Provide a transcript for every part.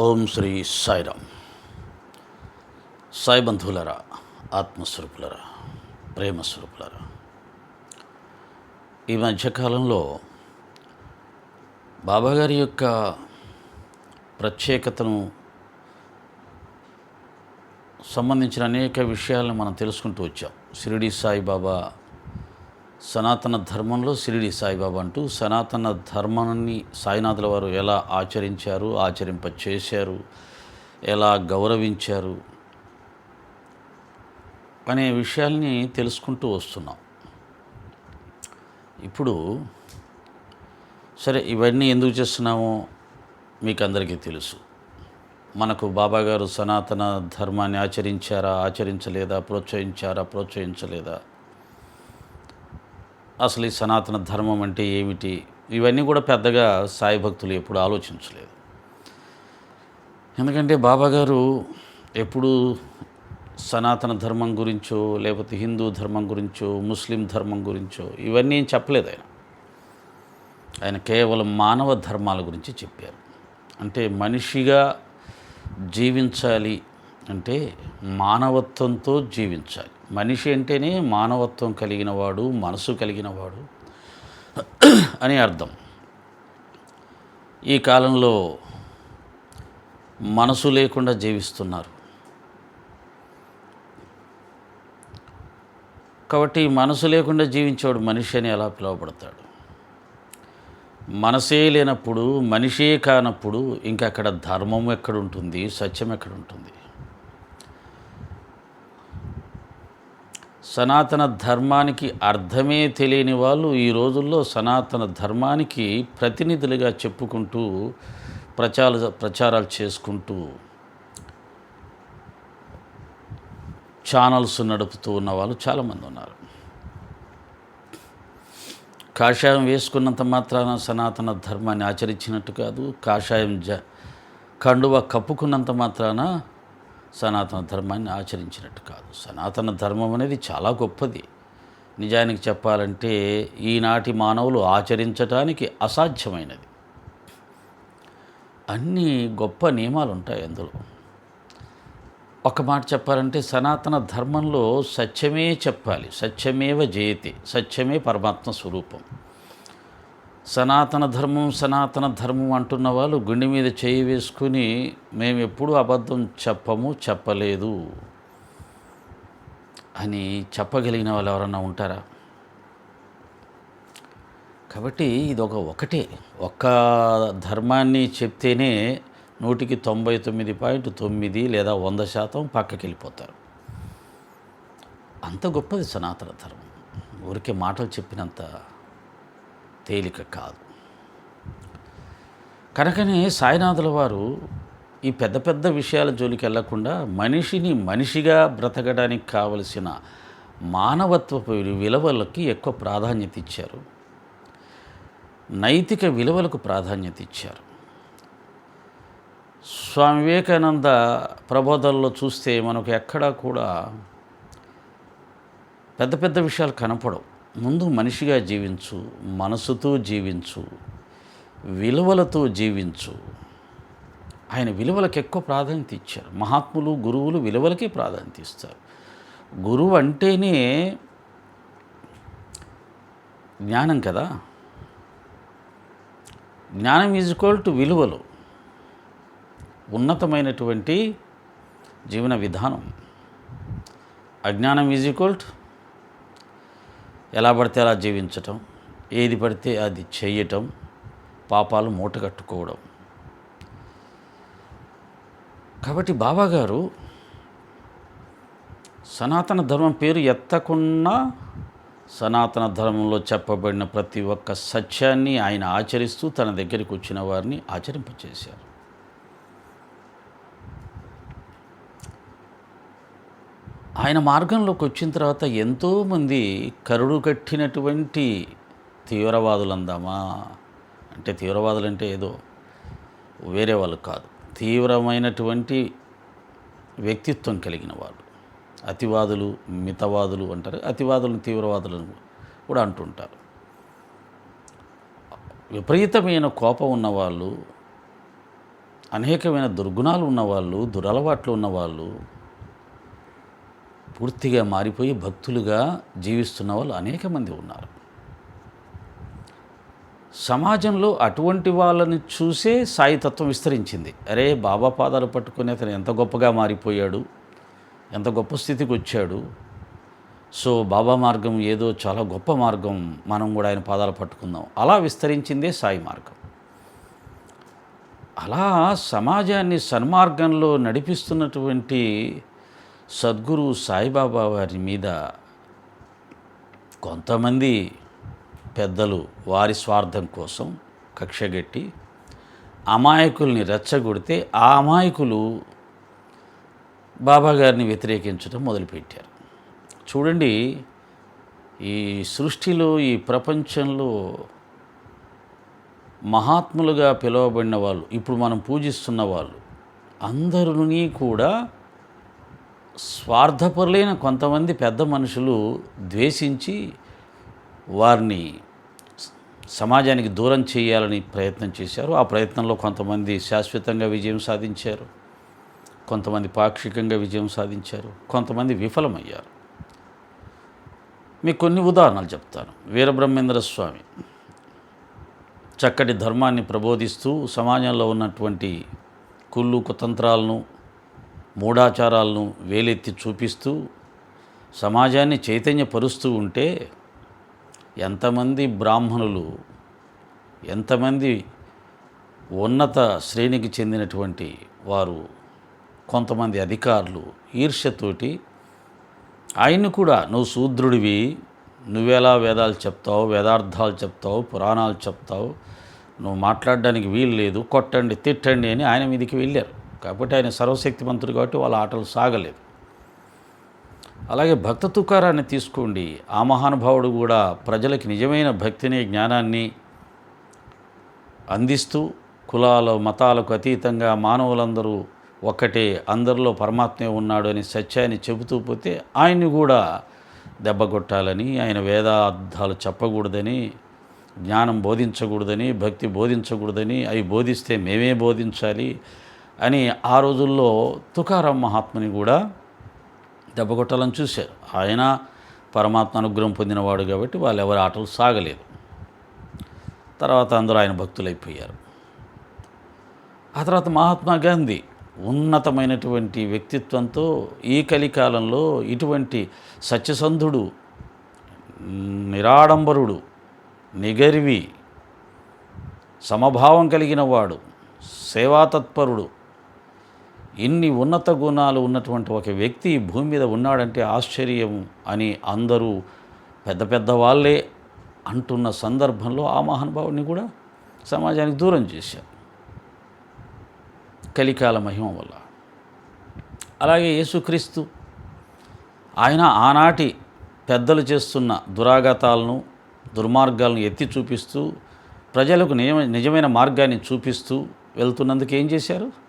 ఓం శ్రీ సాయిరామ్. సాయి బంధువులరా ఆత్మస్వరూపులరా ప్రేమస్వరూపులరా. ఈ మధ్యకాలంలో బాబాగారి యొక్క ప్రత్యేకతను సంబంధించిన అనేక విషయాలను మనం తెలుసుకుంటూ వచ్చాం. షిరిడి సాయిబాబా సనాతన ధర్మంలో షిరిడి సాయిబాబా అంటూ సనాతన ధర్మాన్ని సాయినాథుల వారు ఎలా ఆచరించారు ఆచరింప చేశారు ఎలా గౌరవించారు అనే విషయాల్ని తెలుసుకుంటూ వస్తున్నాం. ఇప్పుడు సరే ఇవన్నీ ఎందుకు చేస్తున్నామో మీకు అందరికీ తెలుసు. మనకు బాబాగారు సనాతన ధర్మాన్ని ఆచరించారా ఆచరించలేదా ప్రోత్సహించారా ప్రోత్సహించలేదా? అసలు ఈ సనాతన ధర్మం అంటే ఏమిటి? ఇవన్నీ కూడా పెద్దగా సాయి భక్తులు ఎప్పుడు ఆలోచించలేదు. ఎందుకంటే బాబా గారు ఎప్పుడు సనాతన ధర్మం గురించో లేకపోతే హిందూ ధర్మం గురించో ముస్లిం ధర్మం గురించో ఇవన్నీ ఏం చెప్పలేదు ఆయన. ఆయన కేవలం మానవ ధర్మాల గురించి చెప్పారు. అంటే మనిషిగా జీవించాలి అంటే మానవత్వంతో జీవించాలి. మనిషి అంటేనే మానవత్వం కలిగిన వాడు మనసు కలిగిన వాడు అని అర్థం. ఈ కాలంలో మనసు లేకుండా జీవిస్తున్నారు. కాబట్టి మనసు లేకుండా జీవించేవాడు మనిషి అని ఎలా పిలువబడతాడు? మనసే లేనప్పుడు మనిషే కానప్పుడు ఇంకా అక్కడ ధర్మం ఎక్కడ ఉంటుంది సత్యం ఎక్కడ సనాతన ధర్మానికి అర్థమే తెలియని వాళ్ళు ఈ రోజుల్లో సనాతన ధర్మానికి ప్రతినిధులుగా చెప్పుకుంటూ ప్రచార ప్రచారాలు చేసుకుంటూ ఛానల్స్ నడుపుతూ ఉన్న వాళ్ళు చాలామంది ఉన్నారు. కాషాయం వేసుకున్నంత మాత్రాన సనాతన ధర్మాన్ని ఆచరించినట్టు కాదు కాషాయం జ కండువ కప్పుకున్నంత మాత్రాన సనాతన ధర్మాన్ని ఆచరించినట్టు కాదు. సనాతన ధర్మం అనేది చాలా గొప్పది. నిజానికి చెప్పాలంటే ఈనాటి మానవులు ఆచరించటానికి అసాధ్యమైనది. అన్ని గొప్ప నియమాలు ఉంటాయి అందులో. ఒక మాట చెప్పాలంటే సనాతన ధర్మంలో సత్యమే చెప్పాలి. సత్యమేవ జయతి సత్యమే పరమాత్మ స్వరూపం. సనాతన ధర్మం సనాతన ధర్మం అంటున్న వాళ్ళు గుండె మీద చేయి వేసుకుని మేము ఎప్పుడూ అబద్ధం చెప్పము చెప్పలేదు అని చెప్పగలిగిన వాళ్ళు ఎవరన్నా ఉంటారా? కాబట్టి ఇది ఒక ఒకటే. ఒక్క ధర్మాన్ని చెప్తేనే నూటికి తొంభై తొమ్మిది పాయింట్ తొమ్మిది లేదా వంద శాతం పక్కకి వెళ్ళిపోతారు అంత గొప్పది సనాతన ధర్మం. ఊరికే మాటలు చెప్పినంత తేలిక కాదు. కనుకనే సాయినాథుల వారు ఈ పెద్ద పెద్ద విషయాల జోలికి వెళ్ళకుండా మనిషిని మనిషిగా బ్రతకడానికి కావలసిన మానవత్వపు విలువలకి ఎక్కువ ప్రాధాన్యత ఇచ్చారు. నైతిక విలువలకు ప్రాధాన్యత ఇచ్చారు. స్వామి వివేకానంద ప్రబోధనలో చూస్తే మనకు ఎక్కడా కూడా పెద్ద పెద్ద విషయాలు కనపడవు. ముందు మనిషిగా జీవించు మనసుతో జీవించు విలువలతో జీవించు. ఆయన విలువలకు ఎక్కువ ప్రాధాన్యత ఇచ్చారు. మహాత్ములు గురువులు విలువలకే ప్రాధాన్యత ఇస్తారు. గురువు అంటేనే జ్ఞానం కదా? జ్ఞానం ఈజ్ ఈక్వల్ టు విలువలు. ఉన్నతమైనటువంటి జీవన విధానం. అజ్ఞానం ఈజ్ ఈక్వల్ టు ఎలా పడితే అలా జీవించటం ఏది పడితే అది చేయటం పాపాలు మూట కట్టుకోవడం. కాబట్టి బాబాగారు సనాతన ధర్మం పేరు ఎత్తకున్నా సనాతన ధర్మంలో చెప్పబడిన ప్రతి ఒక్క సత్యాన్ని ఆయన ఆచరిస్తూ తన దగ్గరికి వచ్చిన వారిని ఆచరింపచేశారు. ఆయన మార్గంలోకి వచ్చిన తర్వాత ఎంతోమంది కరుడు కట్టినటువంటి తీవ్రవాదులు అందామా అంటే తీవ్రవాదులు అంటే ఏదో వేరే వాళ్ళు కాదు. తీవ్రమైనటువంటి వ్యక్తిత్వం కలిగిన వాళ్ళు. అతివాదులు మితవాదులు అంటారు. అతివాదులను తీవ్రవాదులను కూడా అంటుంటారు. విపరీతమైన కోపం ఉన్నవాళ్ళు అనేకమైన దుర్గుణాలు ఉన్నవాళ్ళు దురలవాట్లు ఉన్నవాళ్ళు పూర్తిగా మారిపోయి భక్తులుగా జీవిస్తున్న వాళ్ళు అనేక మంది ఉన్నారు. సమాజంలో అటువంటి వాళ్ళని చూసే సాయితత్వం విస్తరించింది. అరే బాబా పాదాలు పట్టుకుని అతను ఎంత గొప్పగా మారిపోయాడు ఎంత గొప్ప స్థితికి వచ్చాడు. సో బాబా మార్గం ఏదో చాలా గొప్ప మార్గం మనం కూడా ఆయన పాదాలు పట్టుకుందాం. అలా విస్తరించిందే సాయి మార్గం. అలా సమాజాన్ని సన్మార్గంలో నడిపిస్తున్నటువంటి సద్గురు సాయిబాబా వారి మీద కొంతమంది పెద్దలు వారి స్వార్థం కోసం కక్షగట్టి అమాయకుల్ని రెచ్చగొడితే ఆ అమాయకులు బాబాగారిని వ్యతిరేకించడం మొదలుపెట్టారు. చూడండి ఈ సృష్టిలో ఈ ప్రపంచంలో మహాత్ములుగా పిలువబడిన వాళ్ళు ఇప్పుడు మనం పూజిస్తున్న వాళ్ళు అందరినీ కూడా స్వార్థపరులైన కొంతమంది పెద్ద మనుషులు ద్వేషించి వారిని సమాజానికి దూరం చేయాలని ప్రయత్నం చేశారు. ఆ ప్రయత్నంలో కొంతమంది శాశ్వతంగా విజయం సాధించారు. కొంతమంది పాక్షికంగా విజయం సాధించారు. కొంతమంది విఫలమయ్యారు. మీకు కొన్ని ఉదాహరణలు చెప్తాను. వీరబ్రహ్మేంద్ర స్వామి చక్కటి ధర్మాన్ని ప్రబోధిస్తూ సమాజంలో ఉన్నటువంటి కుళ్ళు కుతంత్రాలను మూఢాచారాలను వేలెత్తి చూపిస్తూ సమాజాన్ని చైతన్యపరుస్తూ ఉంటే ఎంతమంది బ్రాహ్మణులు ఎంతమంది ఉన్నత శ్రేణికి చెందినటువంటి వారు కొంతమంది అధికారులు ఈర్ష్యతోటి ఆయన్ని కూడా నువ్వు శూద్రుడివి నువ్వెలా వేదాలు చెప్తావు వేదార్థాలు చెప్తావు పురాణాలు చెప్తావు నువ్వు మాట్లాడడానికి వీలు లేదు కొట్టండి తిట్టండి అని ఆయన మీదకి వెళ్ళారు. కాబట్టి ఆయన సర్వశక్తిమంతుడు కాబట్టి వాళ్ళ ఆటలు సాగలేదు. అలాగే భక్త తుకారాన్ని తీసుకోండి. ఆ మహానుభావుడు కూడా ప్రజలకి నిజమైన భక్తిని జ్ఞానాన్ని అందిస్తూ కులాల మతాలకు అతీతంగా మానవులందరూ ఒక్కటే అందరిలో పరమాత్మే ఉన్నాడు అని సత్యాన్ని చెబుతూ పోతే ఆయన్ని కూడా దెబ్బకొట్టాలని ఆయన వేదార్థాలు చెప్పకూడదని జ్ఞానం బోధించకూడదని భక్తి బోధించకూడదని అవి బోధిస్తే మేమే బోధించాలి. అని ఆ రోజుల్లో తుకారాం మహాత్ముని కూడా దెబ్బకొట్టాలని చూశారు. ఆయన పరమాత్మ అనుగ్రహం పొందినవాడు కాబట్టి వాళ్ళు ఎవరి ఆటలు సాగలేదు. తర్వాత అందరూ ఆయన భక్తులైపోయారు. ఆ తర్వాత మహాత్మా గాంధీ ఉన్నతమైనటువంటి వ్యక్తిత్వంతో ఈ కలికాలంలో ఇటువంటి సత్యసంధుడు నిరాడంబరుడు నిగర్వి సమభావం కలిగిన వాడు సేవాతత్పరుడు ఇన్ని ఉన్నత గుణాలు ఉన్నటువంటి ఒక వ్యక్తి భూమి మీద ఉన్నాడంటే ఆశ్చర్యం అని అందరూ పెద్ద పెద్ద వాళ్ళే అంటున్న సందర్భంలో ఆ మహానుభావుడిని కూడా సమాజానికి దూరం చేశారు. కలికాల మహిమ వల్ల. అలాగే యేసుక్రీస్తు ఆయన ఆనాటి పెద్దలు చేస్తున్న దురాఘాతాలను దుర్మార్గాలను ఎత్తి చూపిస్తూ ప్రజలకు నిజమైన మార్గాన్ని చూపిస్తూ వెళ్తున్నందుకు ఏం చేశారు?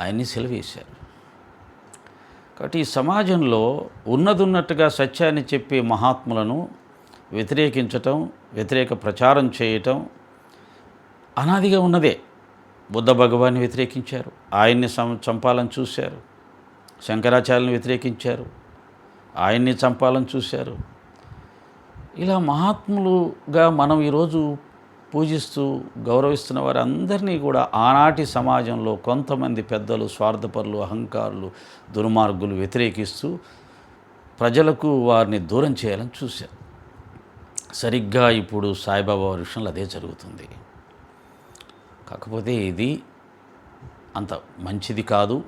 ఆయన్ని సెలవేశారు. కాబట్టి ఈ సమాజంలో ఉన్నదున్నట్టుగా సత్యాన్ని చెప్పే మహాత్ములను వ్యతిరేకించటం వ్యతిరేక ప్రచారం చేయటం అనాదిగా ఉన్నదే. బుద్ధ భగవాన్ని వ్యతిరేకించారు. ఆయన్ని సం చంపాలని చూశారు. శంకరాచార్యని వ్యతిరేకించారు. ఆయన్ని చంపాలని చూశారు. ఇలా మహాత్ములుగా మనం ఈరోజు పూజిస్తూ గౌరవిస్తున్న వారందరినీ కూడా ఆనాటి సమాజంలో కొంతమంది పెద్దలు స్వార్థపరులు అహంకారులు దుర్మార్గులు వ్యతిరేకిస్తూ ప్రజలకు వారిని దూరం చేయాలని చూశారు. సరిగ్గా ఇప్పుడు సాయిబాబా వారి విషయంలో అదే జరుగుతుంది. కాకపోతే ఇది అంత మంచిది కాదు.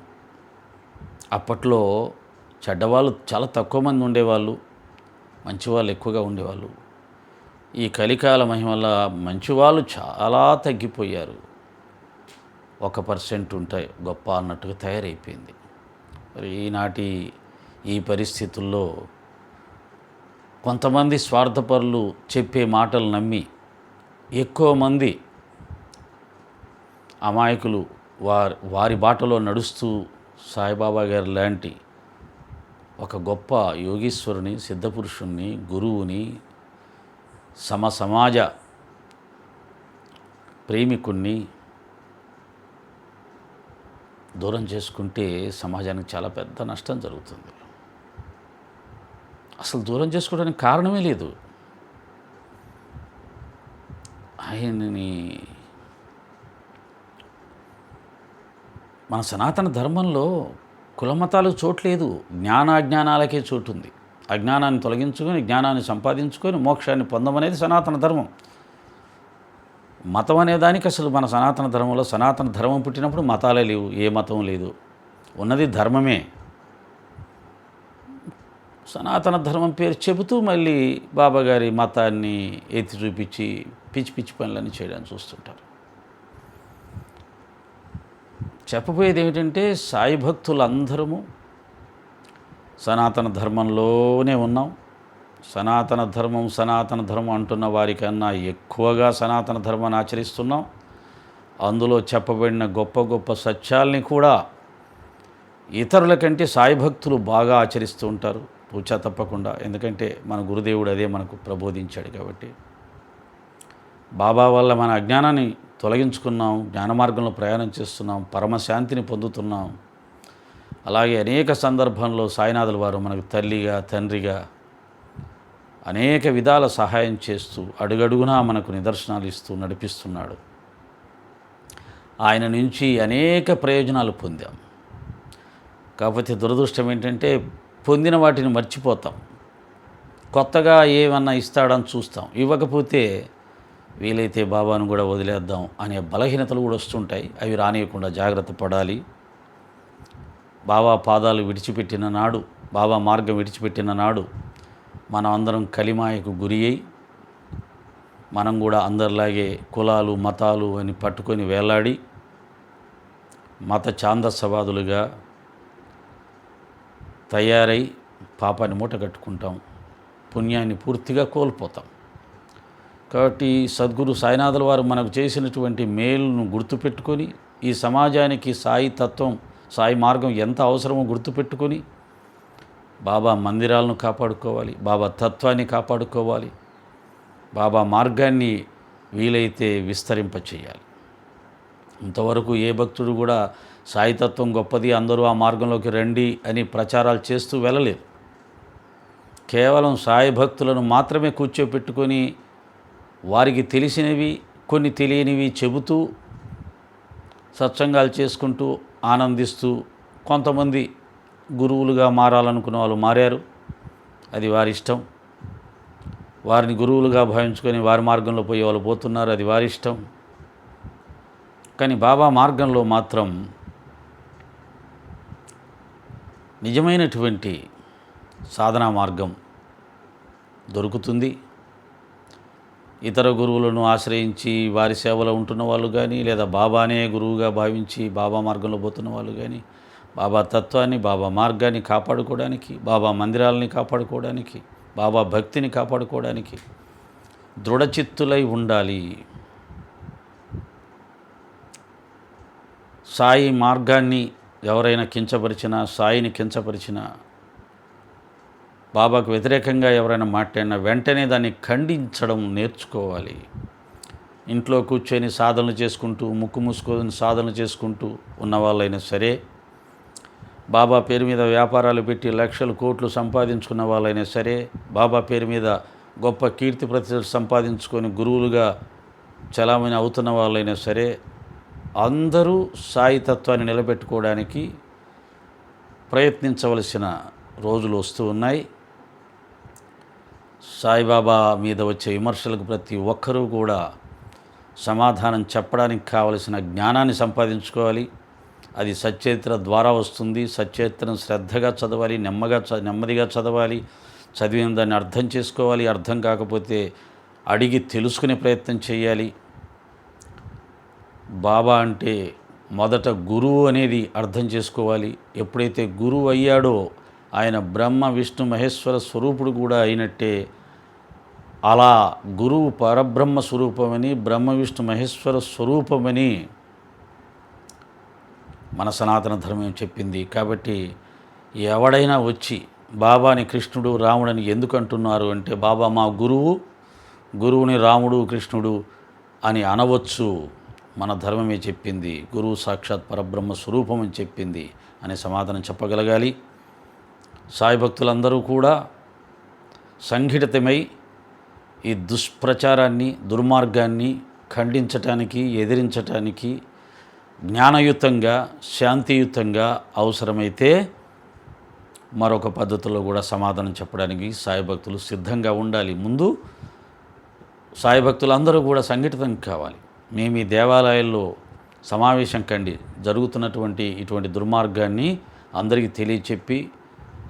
అప్పట్లో చెడ్డవాళ్ళు చాలా తక్కువ మంది ఉండేవాళ్ళు మంచివాళ్ళు ఎక్కువగా ఉండేవాళ్ళు. ఈ కలికాల మహిమ వల్ల మంచివాళ్ళు చాలా తగ్గిపోయారు. ఒక పర్సెంట్ ఉంటాయి గొప్ప అన్నట్టుగా తయారైపోయింది. మరి ఈనాటి ఈ పరిస్థితుల్లో కొంతమంది స్వార్థపరులు చెప్పే మాటలు నమ్మి ఎక్కువ మంది అమాయకులు వారి వారి బాటలో నడుస్తూ సాయిబాబా గారు లాంటి ఒక గొప్ప యోగీశ్వరుని సిద్ధపురుషుణ్ణి గురువుని సమ సమాజ ప్రేమికుణ్ణి దూరం చేసుకుంటే సమాజానికి చాలా పెద్ద నష్టం జరుగుతుంది. అసలు దూరం చేసుకోవడానికి కారణమే లేదు. ఆయనని మన సనాతన ధర్మంలో కులమతాలు చోటు లేదు జ్ఞానాజ్ఞానాలకే చోటు ఉంది. అజ్ఞానాన్ని తొలగించుకొని జ్ఞానాన్ని సంపాదించుకొని మోక్షాన్ని పొందమనేది సనాతన ధర్మం. మతం అనే దానికి అసలు మన సనాతన ధర్మంలో సనాతన ధర్మం పుట్టినప్పుడు మతాలే లేవు ఏ మతం లేదు. ఉన్నది ధర్మమే. సనాతన ధర్మం పేరు చెబుతూ మళ్ళీ బాబాగారి మతాన్ని ఎత్తి చూపించి పిచ్చి పిచ్చి పనులన్నీ చేయడానికి చూస్తుంటారు. చెప్పబోయేది ఏమిటంటే సాయి భక్తులందరము సనాతన ధర్మంలోనే ఉన్నాం. సనాతన ధర్మం సనాతన ధర్మం అంటున్న వారికన్నా ఎక్కువగా సనాతన ధర్మాన్ని ఆచరిస్తున్నాం. అందులో చెప్పబడిన గొప్ప గొప్ప సత్యాల్ని కూడా ఇతరుల కంటే సాయి భక్తులు బాగా ఆచరిస్తూ ఉంటారు. పూజ తప్పకుండా. ఎందుకంటే మన గురుదేవుడు అదే మనకు ప్రబోధించాడు కాబట్టి. బాబా వల్ల మన అజ్ఞానాన్ని తొలగించుకున్నాం. జ్ఞాన మార్గంలో ప్రయాణం చేస్తున్నాం. పరమశాంతిని పొందుతున్నాం. అలాగే అనేక సందర్భంలో సాయినాథుల వారు మనకు తల్లిగా తండ్రిగా అనేక విధాల సహాయం చేస్తూ అడుగడుగునా మనకు నిదర్శనాలు ఇస్తూ నడిపిస్తున్నాడు. ఆయన నుంచి అనేక ప్రయోజనాలు పొందాం. కాకపోతే దురదృష్టం ఏంటంటే పొందిన వాటిని మర్చిపోతాం. కొత్తగా ఏమన్నా ఇస్తాడని చూస్తాం. ఇవ్వకపోతే వీలైతే బాబాను కూడా వదిలేద్దాం అనే బలహీనతలు కూడా వస్తుంటాయి. అవి రానియకుండా జాగ్రత్త పడాలి. బాబా పాదాలు విడిచిపెట్టిన నాడు బాబా మార్గం విడిచిపెట్టిన నాడు మనం అందరం కలిమాయకు గురి అయి మనం కూడా అందరిలాగే కులాలు మతాలు అని పట్టుకొని వేలాడి మత ఛాందసవాదులుగా తయారై పాపాన్ని మూట కట్టుకుంటాం పుణ్యాన్ని పూర్తిగా కోల్పోతాం. కాబట్టి సద్గురు సాయినాథుల వారు మనకు చేసినటువంటి మేలును గుర్తుపెట్టుకొని ఈ సమాజానికి సాయి తత్వం సాయి మార్గం ఎంత అవసరమో గుర్తుపెట్టుకొని బాబా మందిరాలను కాపాడుకోవాలి బాబా తత్వాన్ని కాపాడుకోవాలి బాబా మార్గాన్ని వీలైతే విస్తరింపచేయాలి ఇంతవరకు ఏ భక్తుడు కూడా సాయితత్వం గొప్పది అందరూ ఆ మార్గంలోకి రండి అని ప్రచారాలు చేస్తూ వెళ్ళలేదు. కేవలం సాయి భక్తులను మాత్రమే కూర్చోపెట్టుకొని వారికి తెలిసినవి కొన్ని తెలియనివి చెబుతూ సత్సంగాలు చేసుకుంటూ ఆనందిస్తూ కొంతమంది గురువులుగా మారాలనుకున్న వాళ్ళు మారారు. అది వారి ఇష్టం. వారిని గురువులుగా భావించుకొని వారి మార్గంలో పోయే వాళ్ళు పోతున్నారు. అది వారి ఇష్టం. కానీ బాబా మార్గంలో మాత్రం నిజమైనటువంటి సాధనా మార్గం దొరుకుతుంది. ఇతర గురువులను ఆశ్రయించి వారి సేవలో ఉంటున్న వాళ్ళు కానీ లేదా బాబానే గురువుగా భావించి బాబా మార్గంలో పోతున్న వాళ్ళు కానీ బాబా తత్వాన్ని బాబా మార్గాన్ని కాపాడుకోవడానికి బాబా మందిరాలని కాపాడుకోవడానికి బాబా భక్తిని కాపాడుకోవడానికి దృఢచిత్తులై ఉండాలి. సాయి మార్గాన్ని ఎవరైనా కించపరిచినా సాయిని కించపరిచినా బాబాకు వ్యతిరేకంగా ఎవరైనా మాట్లాడినా వెంటనే దాన్ని ఖండించడం నేర్చుకోవాలి. ఇంట్లో కూర్చొని సాధనలు చేసుకుంటూ ముక్కు మూసుకొని సాధన చేసుకుంటూ ఉన్న వాళ్ళైనా సరే బాబా పేరు మీద వ్యాపారాలు పెట్టి లక్షలు కోట్లు సంపాదించుకున్న వాళ్ళైనా సరే బాబా పేరు మీద గొప్ప కీర్తి ప్రతిష్టలు సంపాదించుకొని గురువులుగా చలామణి అవుతున్న వాళ్ళైనా సరే అందరూ సాయి తత్వాన్ని నిలబెట్టుకోవడానికి ప్రయత్నించవలసిన రోజులు వస్తూ ఉన్నాయి. సాయిబాబా మీద వచ్చే విమర్శలకు ప్రతి ఒక్కరూ కూడా సమాధానం చెప్పడానికి కావలసిన జ్ఞానాన్ని సంపాదించుకోవాలి. అది సచరిత్ర ద్వారా వస్తుంది. సచరిత్రను శ్రద్ధగా చదవాలి నెమ్మగా చ నెమ్మదిగా చదవాలి చదివిన దాన్ని అర్థం చేసుకోవాలి. అర్థం కాకపోతే అడిగి తెలుసుకునే ప్రయత్నం చేయాలి. బాబా అంటే మొదట గురువు అనేది అర్థం చేసుకోవాలి. ఎప్పుడైతే గురువు అయ్యాడో ఆయన బ్రహ్మ విష్ణు మహేశ్వర స్వరూపుడు కూడా అయినట్టే అలా గురువు పరబ్రహ్మ స్వరూపమని బ్రహ్మ విష్ణు మహేశ్వర స్వరూపమని మన సనాతన ధర్మం చెప్పింది? కాబట్టి ఎవడైనా వచ్చి బాబాని కృష్ణుడు రాముడని ఎందుకు అంటున్నారు అంటే బాబా మా గురువు గురువుని రాముడు కృష్ణుడు అని అనవచ్చు. మన ధర్మమే చెప్పింది? గురువు సాక్షాత్ పరబ్రహ్మ స్వరూపం అని చెప్పింది అనే సమాధానం చెప్పగలగాలి. సాయి భక్తులందరూ కూడా సంఘటితమై ఈ దుష్ప్రచారాన్ని దుర్మార్గాన్ని ఖండించటానికి ఎదిరించటానికి జ్ఞానయుతంగా శాంతియుతంగా అవసరమైతే మరొక పద్ధతిలో కూడా సమాధానం చెప్పడానికి సాయి భక్తులు సిద్ధంగా ఉండాలి. ముందు సాయి భక్తులందరూ కూడా సంఘటితం కావాలి. మేము ఈ దేవాలయాల్లో సమావేశం కండి. జరుగుతున్నటువంటి ఇటువంటి దుర్మార్గాన్ని అందరికీ తెలియచెప్పి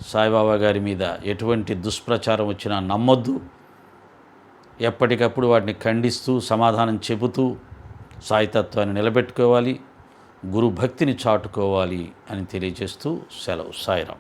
సాయిబాబా గారి మీద ఎటువంటి దుష్ప్రచారం వచ్చినా నమ్మొద్దు. ఎప్పటికప్పుడు వాటిని ఖండిస్తూ సమాధానం చెబుతూ సాయితత్వాన్ని నిలబెట్టుకోవాలి గురుభక్తిని చాటుకోవాలి అని తెలియజేస్తూ సెలవు. సాయిరాం